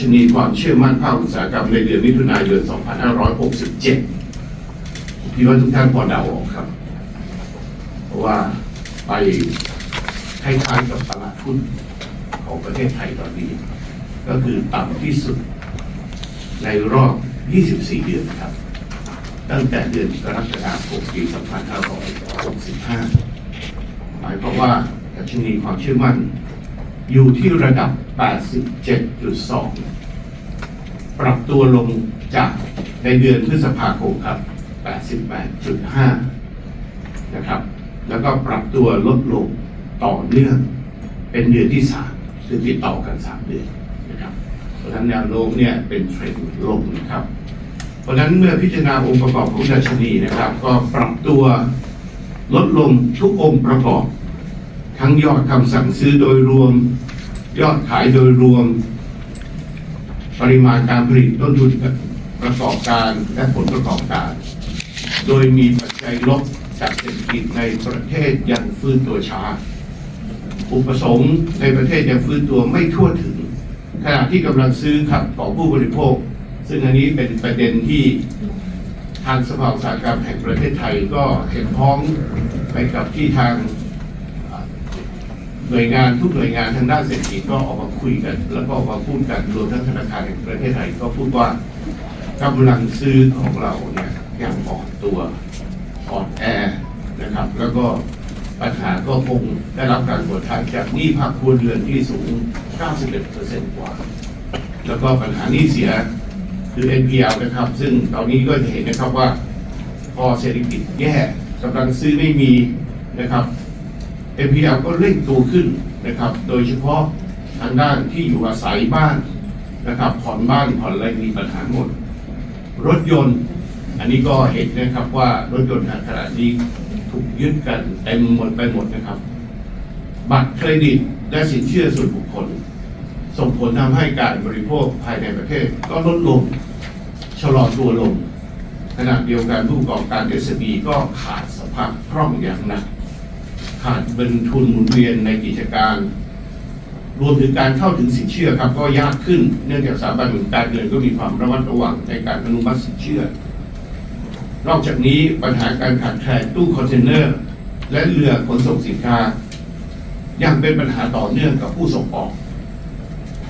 ชนีความเชื่อมั่นภาคอุตสาหกรรมในเดือนมิถุนายน 2567พี่ว่าทุกท่านพอเดาออกครับ เพราะว่าไปคล้ายๆกับตลาดหุ้นของประเทศไทยตอนนี้ ก็คือต่ำที่สุดในรอบ 24 เดือนครับ ตั้งแต่เดือนกรกฎาคมปี 2565 หมายความว่าดัชนีความเชื่อมั่น อยู่ที่ระดับ 87.2 ปรับตัวลงจากในเดือนพฤษภาคมครับ 88.5 นะครับ แล้วก็ปรับตัวลดลงต่อเนื่องเป็นเดือนที่สามคือติดต่อกันสามเดือนนะครับ เพราะฉะนั้นแนวโน้มเนี่ยเป็นเทรนด์ลงนะครับ เพราะฉะนั้นเมื่อพิจารณาองค์ประกอบของดัชนีนะครับ ก็ปรับตัวลดลงทุกองค์ประกอบ ทั้งยอดคำสั่งซื้อโดยรวม ยอดขายโดยรวม ปริมาณการผลิตต้นทุนประกอบการและผลประกอบการ โดยมีปัจจัยลบจากเศรษฐกิจในประเทศยังฟื้นตัวช้า อุปสงค์ในประเทศยังฟื้นตัวไม่ทั่วถึง ขณะที่กำลังซื้อขับขอผู้บริโภค ซึ่งอันนี้เป็นประเด็นที่ทางสภาอุตสาหกรรมแห่งประเทศไทยก็เห็นพ้องไปกับที่ทาง หน่วยงานทุกหน่วยงานทางด้านเศรษฐกิจก็ออกมาคุยกัน แล้วก็ออกมาพูดกันรวมทั้งธนาคารแห่งประเทศไทยก็พูดว่ากำลังซื้อของเราเนี่ยยังอ่อนตัวอ่อนแอนะครับ แล้วก็ปัญหาก็คงได้รับการกดทันจากหนี้ภาคครัวเรือนที่สูง 91%กว่า แล้วก็ปัญหาหนี้เสียคือ NPL นะครับ ซึ่งตอนนี้ก็จะเห็นนะครับว่า พอเศรษฐกิจแย่กำลังซื้อไม่มีนะครับ NPL ก็เร่งตัวขึ้นนะครับ โดยเฉพาะทางด้านที่อยู่อาศัยบ้านนะครับผ่อนบ้านผ่อนอะไรมีปัญหาหมด รถยนต์ อันนี้ก็เห็นนะครับว่ารถยนต์ขนาดนี้ถูกยึดกันเต็มหมดไปหมดนะครับ บัตรเครดิตและสินเชื่อส่วนบุคคล ส่งผลทำให้การบริโภคภายในประเทศก็ลดลงชะลอตัวลงขณะเดียวกันผู้ประกอบการ SME ก็ขาดสภาพคล่องอย่างหนัก ขาดเป็นทุนหมุนเวียนในกิจการ รวมถึงการเข้าถึงสินเชื่อครับก็ยากขึ้น เนื่องจากสถาบันการเงินก็มีความระมัดระวังในการอนุมัติสินเชื่อ นอกจากนี้ปัญหาการขาดแคลนตู้คอนเทนเนอร์ และเรือขนส่งสินค้า ยังเป็นปัญหาต่อเนื่องกับผู้ส่งออก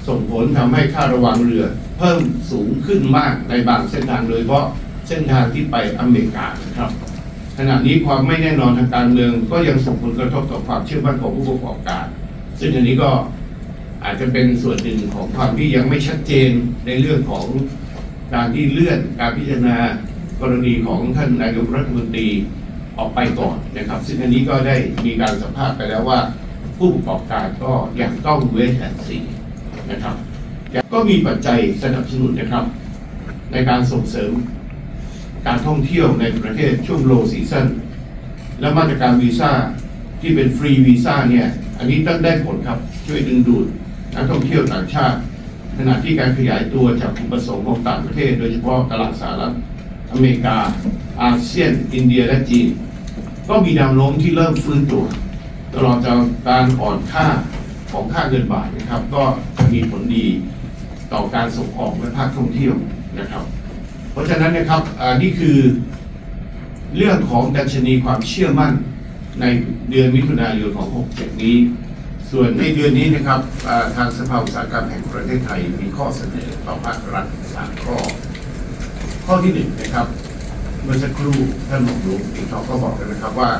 ส่งผลทำให้ค่าระวังเรือ เพิ่มสูงขึ้นมากในบางเส้นทางโดยเฉพาะเส้นทางที่ไปอเมริกานะครับ ขณะนี้ความไม่แน่นอนทางการเมือง ก็ยังส่งผลกระทบต่อความเชื่อมั่นของผู้ประกอบการ ซึ่งอันนี้ก็อาจจะเป็นส่วนหนึ่งของความที่ยังไม่ชัดเจนในเรื่องของการที่เลื่อนการพิจารณากรณีของท่านนายกรัฐมนตรีออกไปก่อนนะครับ ซึ่งอันนี้ก็ได้มีการสัมภาษณ์ไปแล้วว่า ผู้ประกอบการก็ยังต้องเวทแอนซีนะครับก็มีปัจจัยสนับสนุนนะครับ ในการส่งเสริม การท่องเที่ยวในประเทศช่วงโลซีซันและมาตรการวีซ่าที่เป็นฟรีวีซ่าเนี่ย อันนี้ต้องได้ผลครับ ช่วยดึงดูดนักท่องเที่ยวต่างชาติ ขณะที่การขยายตัวจากอุปสงค์ของต่างประเทศ โดยเฉพาะตลาดสหรัฐอเมริกา อาเซียน อินเดียและจีน ก็มีแนวโน้มที่เริ่มฟื้นตัว ตลอดจากการอ่อนค่าของค่าเงินบาทนะครับ ก็จะมีผลดีต่อการส่งออกและภาคท่องเที่ยวนะครับ ราะฉะนั้นนะครับนี่คือเรื่องของดัชนีความเชื่อมั่นในเดือนมิถุนายนของ 67 นี้ ส่วนในเดือนนี้นะครับทางสภาอุตสาหกรรมแห่งประเทศไทยมีข้อเสนอต่อภาครัฐสามข้อ ข้อที่หนึ่งนะครับ เมื่อสักครู่ท่านหมอหลวงอีกทองก็บอกแล้วนะครับว่า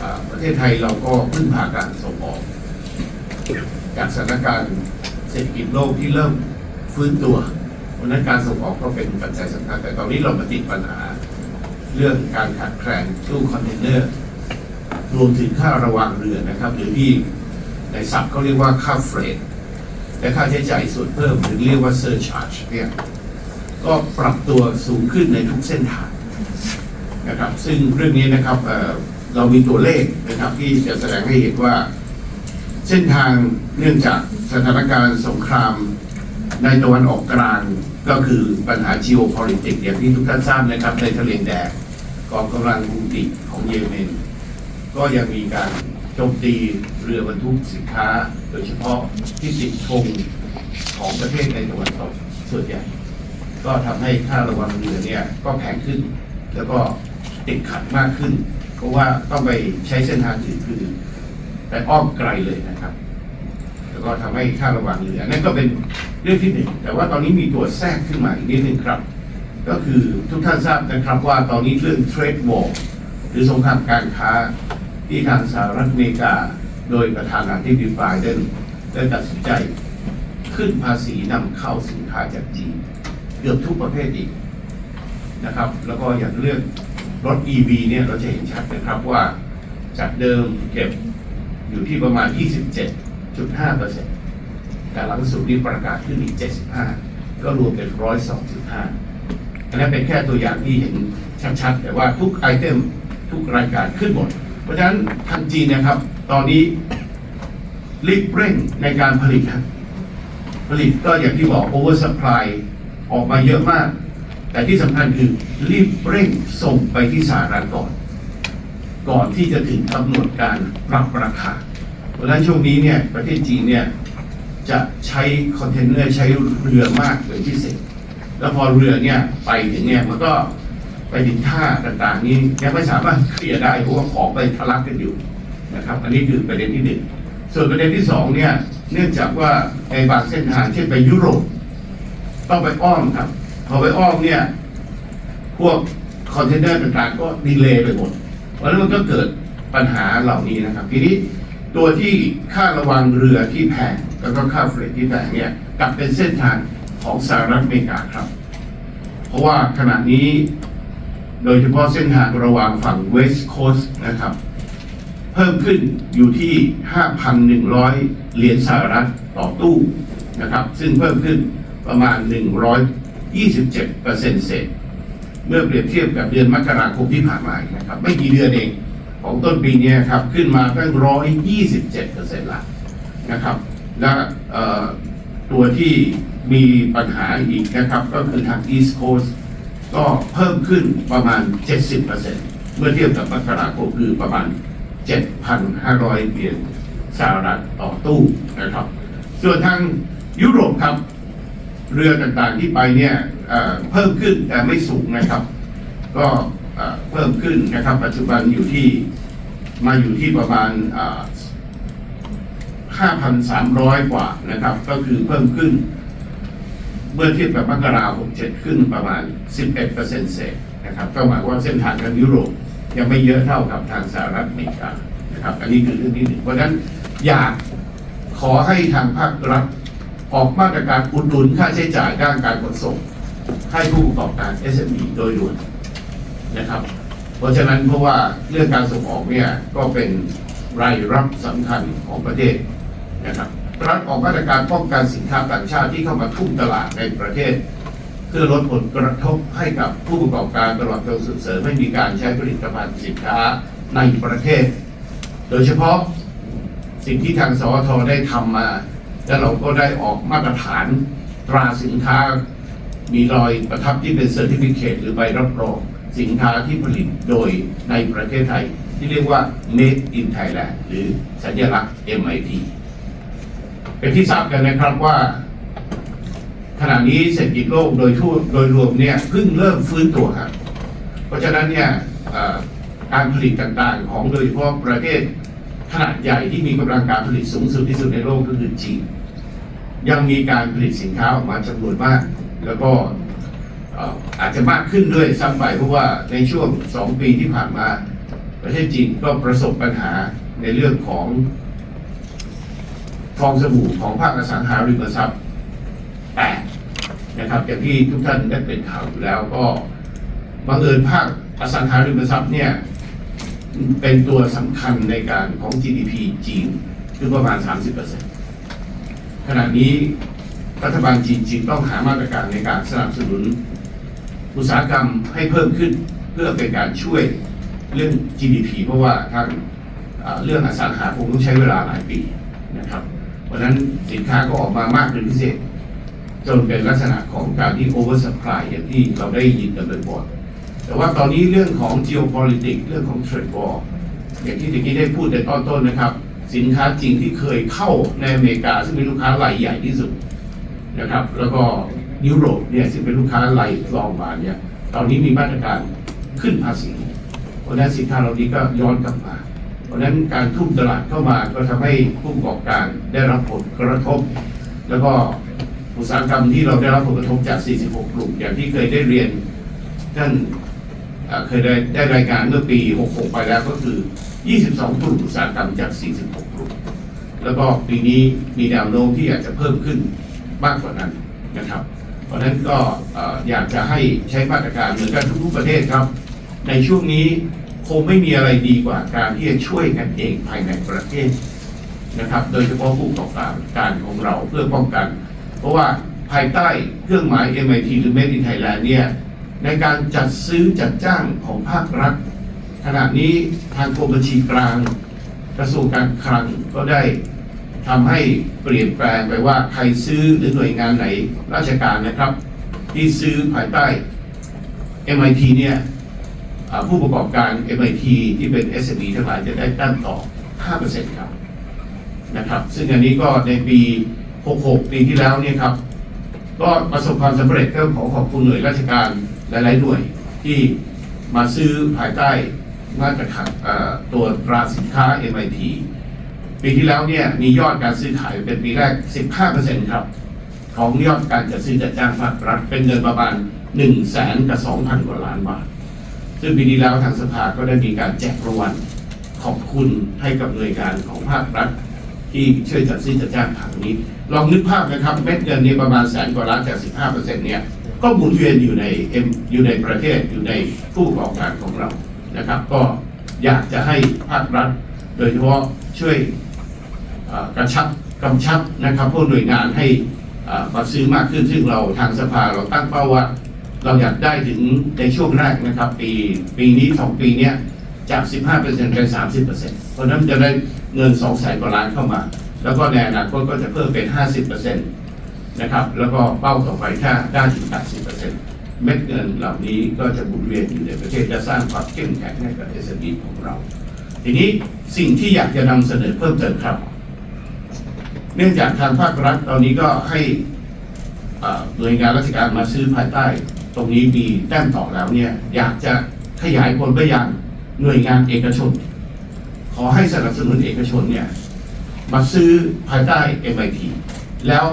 อ่าประเทศไทยเราก็พึ่งพาการส่งออกจากสถานการณ์เศรษฐกิจโลกที่เริ่มฟื้นตัว เพราะนั้นการส่งออกก็เป็นปัจจัยสำคัญแต่ตอนนี้เรามาติดปัญหาเรื่องการขาดแคลนตู้คอนเทนเนอร์รวมถึงค่าระวังเรือนะครับ หรือที่ในศัพท์เขาเรียกว่าค่าเฟรดและค่าใช้จ่ายส่วนเพิ่มหรือเรียกว่าเซอร์ชาร์จเนี่ยก็ปรับตัวสูงขึ้นในทุกเส้นทางนะครับ ซึ่งเรื่องนี้นะครับเเรามีตัวเลขนะครับ ที่จะแสดงให้เห็นว่า เส้นทางเนื่องจากสถานการณ์สงคราม ในตะวันออกกลางก็คือปัญหา geopolitics อย่างที่ทุกท่านทราบนะครับ ในทะเลแดงกองกำลังฮูติของเยเมน ก็ยังมีการโจมตีเรือบรรทุกสินค้า โดยเฉพาะที่ติดธงของประเทศในตะวันตกส่วนใหญ่ ก็ทำให้ค่าระวังเรือเนี่ยก็แพงขึ้น แล้วก็ติดขัดมากขึ้น เพราะว่าต้องไปใช้เส้นทางอื่นคือไปอ้อมไกลเลยนะครับ แล้วก็ทำให้ค่าระวังเรือนั่นก็เป็นเรื่องที่หนึ่งแต่ว่าตอนนี้มีตัวแทรกขึ้นมาอีกนิดนึงครับ ก็คือทุกท่านทราบนะครับว่าตอนนี้เรื่อง trade war หรือสงครามการค้าที่ทางสหรัฐอเมริกา โดยประธานาธิบดีไบเดนได้ตัดสินใจขึ้นภาษีนำเข้าสินค้าจากจีนเกือบทุกประเภทอีกนะครับ แล้วก็อย่างเรื่องรถ EV เนี่ยเราจะเห็นชัดนะครับว่าจากเดิมเก็บอยู่ที่ประมาณ 27 27.5%แต่หลังสุดนี้ประกาศขึ้นอีก 75 ก็รวมเป็น 102.5 อันนั้นเป็นแค่ตัวอย่างที่เห็นชัดๆ แต่ว่าทุกไอเทมทุกรายการขึ้นหมด เพราะฉะนั้นทางจีนนะครับ ตอนนี้รีบเร่งในการผลิตครับผลิตก็อย่างที่บอกโอเวอร์สปายออกมาเยอะมาก แต่ที่สำคัญคือรีบเร่งส่งไปที่สหรัฐก่อน ก่อนที่จะถึงกำหนดการปรับราคา เพราะฉะนั้นช่วงนี้เนี่ยประเทศจีนเนี่ยจะใช้คอนเทนเนอร์ใช้เรือมากเป็นพิเศษ แล้วพอเรือเนี่ยไปถึงเนี่ยมันก็ไปถึงท่าต่างๆ นี้ยังไม่สามารถเคลียร์ได้เพราะว่าของไปทะลักกันอยู่นะครับ อันนี้คือประเด็นที่หนึ่งส่วนประเด็นที่สองเนี่ยเนื่องจากว่าในบางเส้นทางเช่นไปยุโรปต้องไปอ้อมครับ พอไปอ้อมเนี่ยพวกคอนเทนเนอร์ต่างๆ ก็ดีเลย์ไปหมดเพราะฉะนั้นมันก็เกิดปัญหาเหล่านี้นะครับทีนี้ ตัวที่ค่าระวังเรือที่แพงแล้วก็ค่าเฟรทที่แพงเนี่ยกลับเป็นเส้นทางของสหรัฐอเมริกาครับ เพราะว่าขณะนี้โดยเฉพาะเส้นทางระหว่างฝั่งเวสต์โคสต์นะครับ เพิ่มขึ้นอยู่ที่ 5,100 เหรียญสหรัฐต่อตู้นะครับ ซึ่งเพิ่มขึ้นประมาณ 127เปอร์เซ็นต์เศษเมื่อเปรียบเทียบกับเดือนมกราคมที่ผ่านมานะครับ ไม่กี่เดือนเอง ของต้นปีเนี้ครับขึ้นมาตั้ง127เปอร์เซ็นต์ละนะครับ และตัวที่มีปัญหาอีกนะครับ ก็คือทาง East Coast ก็เพิ่มขึ้นประมาณ 70%เมื่อเทียบกับมกราคมคือประมาณ 7,500 เหรียญสหรัฐต่อตู้นะครับ ส่วนทางยุโรปครับ เรือต่างๆที่ไปเนี่ยเพิ่มขึ้นแต่ไม่สูงนะครับ ก็ เพิ่มขึ้นนะครับ ปัจจุบันอยู่ที่มาอยู่ที่ประมาณอ่า5,300 กว่านะครับ ก็คือเพิ่มขึ้น เมื่อเทียบกับมกราคม67ขึ้นประมาณ 11%เปอร์เซ็นต์เศษนะครับ ก็หมายความว่าเส้นทางทางยุโรปยังไม่เยอะเท่ากับทางสหรัฐอเมริกานะครับ อันนี้คือเรื่องที่หนึ่งเพราะฉะนั้นอยากขอให้ทางภาครัฐออกมาตรการอุดหนุนค่าใช้จ่ายด้านการขนส่งให้ผู้ประกอบการ SME โดยด่วน นะครับ เพราะฉะนั้นเพราะว่าเรื่องการส่งออกเนี่ยก็เป็นรายรับสำคัญของประเทศนะครับรัฐออกมาตรการป้องกันสินค้าต่างชาติที่เข้ามาทุ่มตลาดในประเทศ เพื่อลดผลกระทบให้กับผู้ประกอบการตลอดจนส่งเสริมให้มีการใช้ผลิตภัณฑ์สินค้าในประเทศ โดยเฉพาะสิ่งที่ทางสวทได้ทำมา แล้วเราก็ได้ออกมาตรฐานตราสินค้ามีรอยประทับที่เป็นเซอร์ติฟิเคตหรือใบรับรอง สินค้าที่ผลิตโดยในประเทศไทย ที่เรียกว่า Made in Thailand หรือสัญลักษณ์ MIT เป็นที่ทราบกันนะครับว่า ขณะนี้เศรษฐกิจโลกโดยทั่วโดยรวมเนี่ยเพิ่งเริ่มฟื้นตัวครับเพราะฉะนั้นเนี่ยการผลิตต่างๆ ของโดยเฉพาะประเทศขนาดใหญ่ที่มีกำลังการผลิตสูงสุดที่สุดในโลกก็คือจีนยังมีการผลิตสินค้าออกมาจำนวนมาก แล้วก็ อาจจะมากขึ้นด้วยซ้ำไปเพราะว่าในช่วงสองปีที่ผ่านมา ประเทศจีนก็ประสบปัญหาในเรื่องของฟองสบู่ของภาคอสังหาริมทรัพย์แตกนะครับอย่างที่ทุกท่านได้เป็นข่าวอยู่แล้วก็บังเอิญภาคอสังหาริมทรัพย์เนี่ยเป็นตัวสำคัญในการของ GDP จีนคือประมาณ 30%ขณะนี้รัฐบาลจีนจึงต้องหามาตรการในการสนับสนุน อุตสาหกรรมให้เพิ่มขึ้น เพื่อเป็นการช่วยเรื่อง GDP เพราะว่าทางเรื่องอสังหาคงต้องใช้เวลาหลายปีนะครับเพราะนั้นสินค้าก็ออกมามากเป็นพิเศษ จนเป็นลักษณะของการที่ oversupply อย่างที่เราได้ยินกันบ่อยๆแต่ว่าตอนนี้เรื่องของ geopolitics เรื่องของ trade war อย่างที่ตะกี้ได้พูดในตอนต้นนะครับ สินค้าจริงที่เคยเข้าในอเมริกา ซึ่งเป็นลูกค้ารายใหญ่ที่สุดนะครับ แล้วก็ ยุโรปเนี่ยซึ่งเป็นลูกค้ารายรองมาเนี่ยตอนนี้มีมาตรการขึ้นภาษีเพราะนั้นสินค้าเหล่านี้ก็ย้อนกลับมา เพราะนั้นการทุ่มตลาดเข้ามาก็ทำให้ผู้ประกอบการได้รับผลกระทบ แล้วก็อุตสาหกรรมที่เราได้รับผลกระทบจาก 46 กลุ่ม อย่างที่เคยได้เรียนท่านเอ่อเคยได้ได้รายงานเมื่อปี 66 ไปแล้วก็คือ 22 กลุ่มอุตสาหกรรมจาก 46 กลุ่ม แล้วก็ปีนี้มีแนวโน้มที่อาจจะเพิ่มขึ้นมากกว่านั้นนะครับ เพราะฉะนั้นก็อยากจะให้ใช้มาตรการเหมือนกันทุกๆประเทศครับ ในช่วงนี้คงไม่มีอะไรดีกว่าการที่จะช่วยกันเองภายในประเทศนะครับ โดยเฉพาะผู้ประกอบการการของเราเพื่อป้องกัน เพราะว่าภายใต้เครื่องหมาย MIT หรือ Made in Thailand เนี่ยในการจัดซื้อจัดจ้างของภาครัฐ ขณะนี้ทางกรมบัญชีกลาง กระทรวงการคลังก็ได้ ทำให้เปลี่ยนแปลงไปว่าใครซื้อหรือหน่วยงานไหนราชการนะครับ ที่ซื้อภายใต้ MIT เนี่ยผู้ประกอบการ MIT ที่เป็น SME ทั้งหลายจะได้แต้มต่อ 5%ครับนะครับ ซึ่งอันนี้ก็ในปี 66 ปีที่แล้วเนี่ยครับ ก็ประสบความสำเร็จก็ขอขอบคุณหน่วยราชการหลาย ๆ หน่วยที่มาซื้อภายใต้มาตรฐานตัวตราสินค้า MIT ปีที่แล้วเนี่ยมียอดการซื้อขายเป็นปีแรก 15%ครับ ของยอดการจัดซื้อจัดจ้างภาครัฐเป็นเงินประมาณ1นึ่งแสนกับ 2,000 กว่าล้านบาท ซึ่งปีที่แล้วทางสภาก็ได้มีการแจกรางวัลขอบคุณให้กับหน่วยงานของภาครัฐ ที่ช่วยจัดซื้อจัดจ้างทางนี้ ลองนึกภาพนะครับเม็ดเงินเนี่ยประมาณแสนกว่าล้านจาก 15%เนี่ยก็หมุนเวียนอยู่ในเอ็มอยู่ในประเทศอยู่ในผู้ประกอบการของเรานะครับ ก็อยากจะให้ภาครัฐ โดยเฉพาะช่วย กระชับกำชับนะครับพวกหน่วยงานให้มาซื้อมากขึ้นซึ่งเราทางสภาเราตั้งเป้าว่า เราอยากได้ถึงในช่วงแรกนะครับ ปีปีนี้สองปีเนี้ยจาก 15%เป็น 30%เพราะนั้นจะได้เงิน2แสนกว่าล้านเข้ามา แล้วก็ในอนาคตก็จะเพิ่มเป็น 50%นะครับ แล้วก็เป้าต่อไปถ้าได้ถึง 80%เม็ดเงินเหล่านี้ก็จะหมุนเวียนอยู่ในประเทศจะสร้างความเข้มแข็งให้กับ SME ของเรา ทีนี้สิ่งที่อยากจะนำเสนอเพิ่มเติมครับ เนื่องจากทางภาครัฐตอนนี้ก็ให้หน่วยงานราชการมาซื้อภายใต้ ตรงนี้มีแต้มต่อแล้วเนี่ย อยากจะขยายผลไปยังหน่วยงานเอกชน ขอให้สนับสนุนเอกชนเนี่ย มาซื้อภายใต้ MIT แล้ว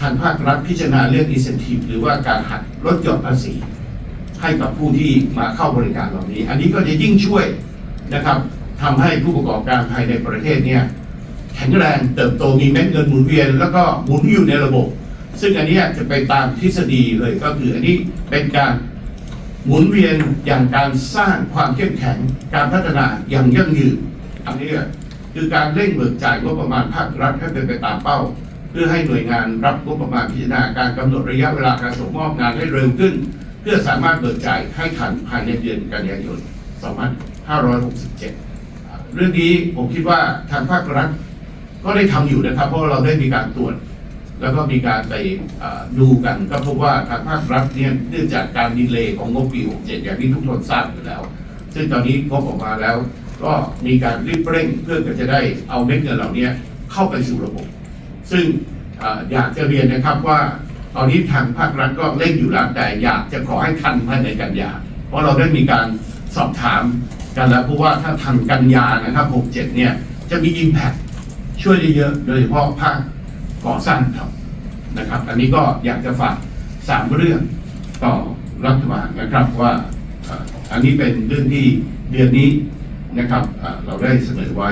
ทางภาครัฐพิจารณาเรื่อง incentive หรือว่าการหักลดหย่อนภาษี ให้กับผู้ที่มาเข้าบริการเหล่านี้ อันนี้ก็จะยิ่งช่วยนะครับทำให้ผู้ประกอบการภายในประเทศเนี่ย แข็งแรงเติบโตมีเม็ดเงินหมุนเวียน แล้วก็หมุนอยู่ในระบบ ซึ่งอันนี้จะไปตามทฤษฎีเลยก็คืออันนี้เป็นการหมุนเวียนอย่างการสร้างความเข้มแข็งการพัฒนาอย่างยั่งยืนอันนี้คือการเร่งเบิกจ่ายงบประมาณภาครัฐให้เป็นไปตามเป้า เพื่อให้หน่วยงานรับงบประมาณพิจารณาการกำหนดระยะเวลาการส่งมอบงานให้เร็วขึ้น เพื่อสามารถเบิกจ่ายให้ทันภายในเดือนกันยายน 2567 เรื่องนี้ผมคิดว่าทางภาครัฐ ก็ได้ทำอยู่นะครับ เพราะเราได้มีการตรวจ แล้วก็มีการไปดูกันก็พบว่าทางภาครัฐเนี่ยเนื่องจากการดีเลย์ของงบปี 67 อย่างที่ทุกคนทราบอยู่แล้ว ซึ่งตอนนี้งบออกมาแล้ว ก็มีการรีบเร่งเพื่อจะได้เอาเม็ดเงินเหล่านี้เข้าไปสู่ระบบ ซึ่งออยากจะเรียนนะครับว่าตอนนี้ทางภาครัฐก็เร่งอยู่แล้วแต่อยากจะขอให้ทันภายในกันยา เพราะเราได้มีการสอบถามกันแล้วเพราะว่าถ้าทันกันยานะครับ 67 เนี่ยจะมี Impact ช่วยได้เยอะโดยเฉพาะภาคก่อสร้างครับนะครับ อันนี้ก็อยากจะฝากสามเรื่องต่อรัฐบาลนะครับว่าอันนี้เป็นเรื่องที่เดือนนี้นะครับเราได้เสนอไว้